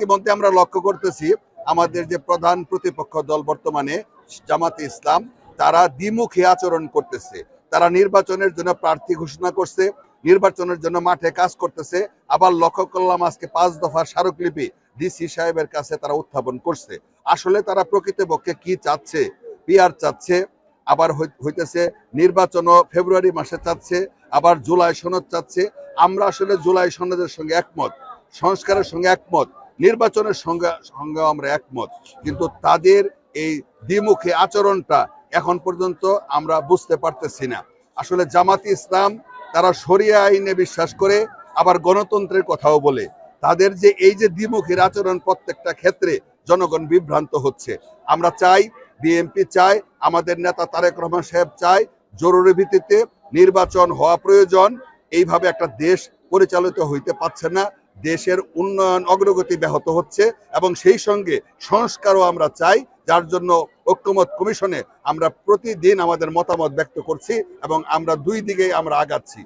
ইতিমধ্যে আমরা লক্ষ্য করতেছি, আমাদের যে প্রধান প্রতিপক্ষ দল বর্তমানে, জামাতে ইসলাম, তারা দ্বিমুখী আচরণ করতেছে। তারা নির্বাচনের জন্য প্রার্থী ঘোষণা করছে, নির্বাচনের জন্য মাঠে কাজ করতেছে। আবার লক্ষ্য করলাম আজকে পাঁচ দফার স্মারকলিপি ডিসি সাহেবের কাছে তারা উত্থাপন করছে। আসলে তারা প্রকৃতপক্ষে কি চাচ্ছে? পিআর চাচ্ছে, আবার হই- হইতেছে নির্বাচনও ফেব্রুয়ারি মাসে চাচ্ছে, আবার জুলাই সনদ চাচ্ছে। আমরা আসলে জুলাই সনদের সঙ্গে একমত, সংস্কারের সঙ্গে একমত। নির্বাচনের সঙ্গে সঙ্গে আমরা একমত। কিন্তু তাদের এই দ্বিমুখী আচরণটা এখন পর্যন্ত আমরা বুঝতে পারতেছি না। আসলে জামাতি ইসলাম তারা শরিয়া আইনে বিশ্বাস করে, আবার গণতন্ত্রের কথাও বলে। তাদের যে এই যে দ্বিমুখীর আচরণ প্রত্যেকটা ক্ষেত্রে জনগণ বিভ্রান্ত হচ্ছে। আমরা চাই, বিএনপি চাই আমাদের নেতা তারেক রহমান সাহেব চাই জরুরি ভিত্তিতে নির্বাচন হওয়া প্রয়োজন। এইভাবে একটা দেশ পরিচালিত হইতে পারছে না। দেশের উন্নয়ন অগ্রগতি ব্যাহত হচ্ছে এবং সেই সঙ্গে সংস্কারও আমরা চাই, যার জন্য ঐক্যমত কমিশনে আমরা প্রতিদিন আমাদের মতামত ব্যক্ত করছি এবং আমরা দুই দিকেই আমরা আগাচ্ছি।